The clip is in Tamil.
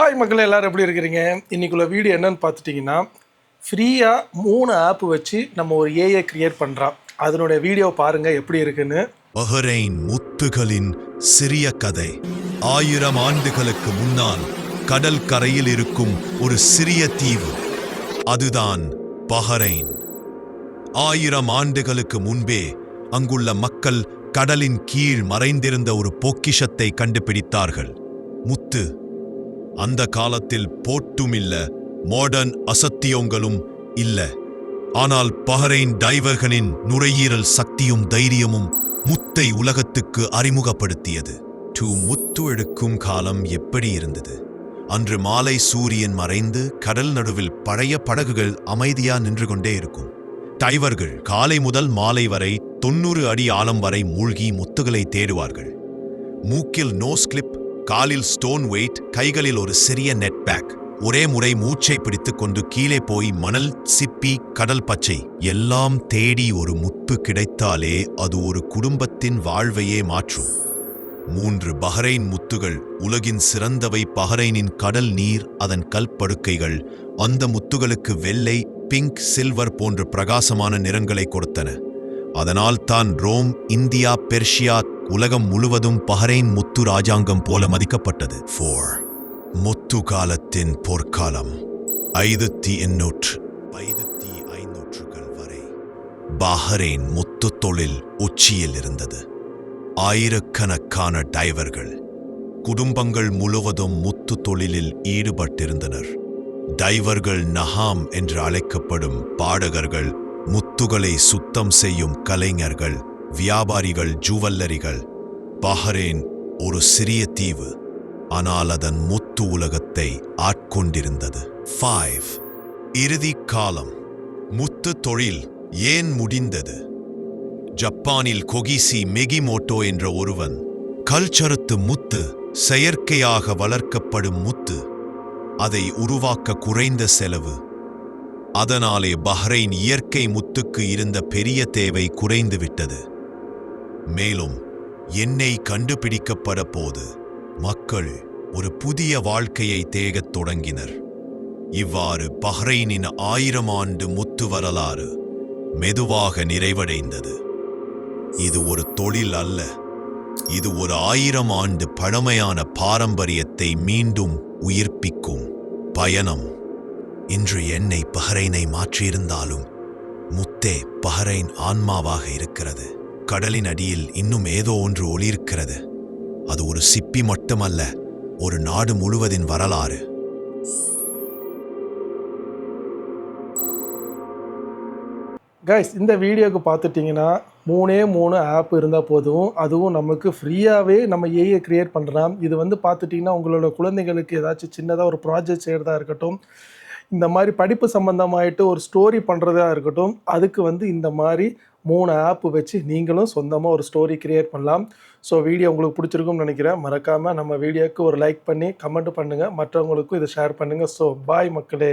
ஹாய் மக்கள் எல்லோரும் எப்படி இருக்கிறீங்க? இன்றைக்குள்ள வீடியோ என்னன்னு பார்த்துட்டிங்கன்னா ஃப்ரீயாக மூணு ஆப் வச்சு நம்ம ஒரு ஏஐ க்ரியேட் பண்ணுறோம் அதனுடைய வீடியோ பாருங்கள் எப்படி இருக்குன்னு. பஹ்ரைன் முத்துகளின் சிறிய கதை. ஆயிரம் ஆண்டுகளுக்கு முன்னால் கடல் கரையில் இருக்கும் ஒரு சிறிய தீவு. அதுதான் பஹ்ரைன். ஆயிரம் ஆண்டுகளுக்கு முன்பே அங்குள்ள மக்கள் கடலின் கீழ் மறைந்திருந்த ஒரு பொக்கிஷத்தை கண்டுபிடித்தார்கள். முத்து அந்த காலத்தில் போட்டும் இல்ல மாடர்ன் அசத்தியங்களும் இல்ல. ஆனால் பஹ்ரைன் டைவர்களின் நுரையீரல் சக்தியும் தைரியமும் முத்தை உலகத்துக்கு அறிமுகப்படுத்தியது. டு முத்து எடுக்கும் காலம் எப்படி இருந்தது? அன்று மாலை சூரியன் மறைந்து கடல் நடுவில் பழைய படகுகள் அமைதியா நின்று கொண்டே இருக்கும். டைவர்கள் காலை முதல் மாலை வரை தொண்ணூறு அடி ஆழம் வரை மூழ்கி முத்துகளை தேடுவார்கள். மூக்கில் நோஸ் கிளிப் காலில் ஸ்டோன் வெயிட் கைகளில் ஒரு சிறிய நெட் பேக் ஒரே முறை மூச்சை பிடித்துக் கொண்டு கீழே போய் மணல் சிப்பி கடல் பச்சை எல்லாம் தேடி ஒரு முத்து கிடைத்தாலே அது ஒரு குடும்பத்தின் வாழ்வையே மாற்றும். மூன்று பஹ்ரைன் முத்துகள் உலகின் சிறந்தவை பஹ்ரைனின் கடல் நீர் அதன் கல்படுக்கைகள் அந்த முத்துகளுக்கு வெள்ளை பிங்க் சில்வர் போன்ற பிரகாசமான நிறங்களை கொடுத்தன. அதனால் தான் ரோம் இந்தியா பெர்ஷியா உலகம் முழுவதும் பஹ்ரைன் முத்து ராஜாங்கம் போல மதிக்கப்பட்டது. ஃபோர் முத்து காலத்தின் போர்க்காலம் ஐதத்தி எண்ணூற்று ஐதத்தி ஐநூற்றுகள் வரை பஹ்ரைன் முத்து தொழில் உச்சியில் இருந்தது. ஆயிரக்கணக்கான டைவர்கள் குடும்பங்கள் முழுவதும் முத்து தொழிலில் ஈடுபட்டிருந்தனர். டைவர்கள் நஹாம் என்று அழைக்கப்படும் பாடகர்கள் முத்துகளை சுத்தம் செய்யும் கலைஞர்கள் வியாபாரிகள் ஜுவல்லரிகள். பஹ்ரேன் ஒரு சிறிய தீவு. ஆனால் அதன் முத்து உலகத்தை ஆட்கொண்டிருந்தது. ஃபைவ் இறுதி காலம். முத்து தொழில் ஏன் முடிந்தது? ஜப்பானில் கொகிசி மெகிமோட்டோ என்ற ஒருவன் கல்ச்சரத்து முத்து செயற்கையாக வளர்க்கப்படும் முத்து அதை உருவாக்க குறைந்த செலவு. அதனாலே பஹ்ரைன் இயற்கை முத்துக்கு இருந்த பெரிய தேவை குறைந்துவிட்டது. மேலும் என்னை கண்டுபிடிக்கப்பட போது மக்கள் ஒரு புதிய வாழ்க்கையை தேகத் தொடங்கினர். இவ்வாறு பஹ்ரைனின் ஆயிரம் ஆண்டு முத்து வரலாறு மெதுவாக நிறைவடைந்தது. இது ஒரு தொழில் அல்ல. இது ஒரு ஆயிரம் ஆண்டு பழமையான பாரம்பரியத்தை மீண்டும் உயிர்ப்பிக்கும் பயணம். இன்று என்னை பஹ்ரைனை மாற்றியிருந்தாலும் முத்தே பஹ்ரைன் ஆன்மாவாக இருக்கிறது. கடலின் அடியில் இன்னும் ஏதோ ஒன்று ஒளிர்க்கிறது அது ஒரு சிப்பி மட்டுமல்ல ஒரு நாடு முழுவதின் வரலாறு. கைஸ் இந்த வீடியோக்கு பார்த்துட்டிங்கன்னா மூணே மூணு ஆப் இருந்தால் போதும். அதுவும் நமக்கு ஃப்ரீயாகவே நம்ம ஏஐ கிரியேட் பண்ணுறோம் இது வந்து பார்த்துட்டிங்கன்னா உங்களோட குழந்தைங்களுக்கு ஏதாச்சும் சின்னதாக ஒரு ப்ராஜெக்ட் செய்கிறதா இருக்கட்டும் இந்த மாதிரி படிப்பு சம்மந்தமாயிட்டு ஒரு ஸ்டோரி பண்ணுறதா இருக்கட்டும் அதுக்கு வந்து இந்த மாதிரி மூணு ஆப் வச்சு நீங்களும் சொந்தமாக ஒரு ஸ்டோரி கிரியேட் பண்ணலாம். ஸோ வீடியோ உங்களுக்கு பிடிச்சிருக்கும்னு நினைக்கிறேன். மறக்காமல் நம்ம வீடியோவுக்கு ஒரு லைக் பண்ணி கமெண்ட் பண்ணுங்கள் மற்றவங்களுக்கும் இதை ஷேர் பண்ணுங்கள் ஸோ பாய் மக்களே.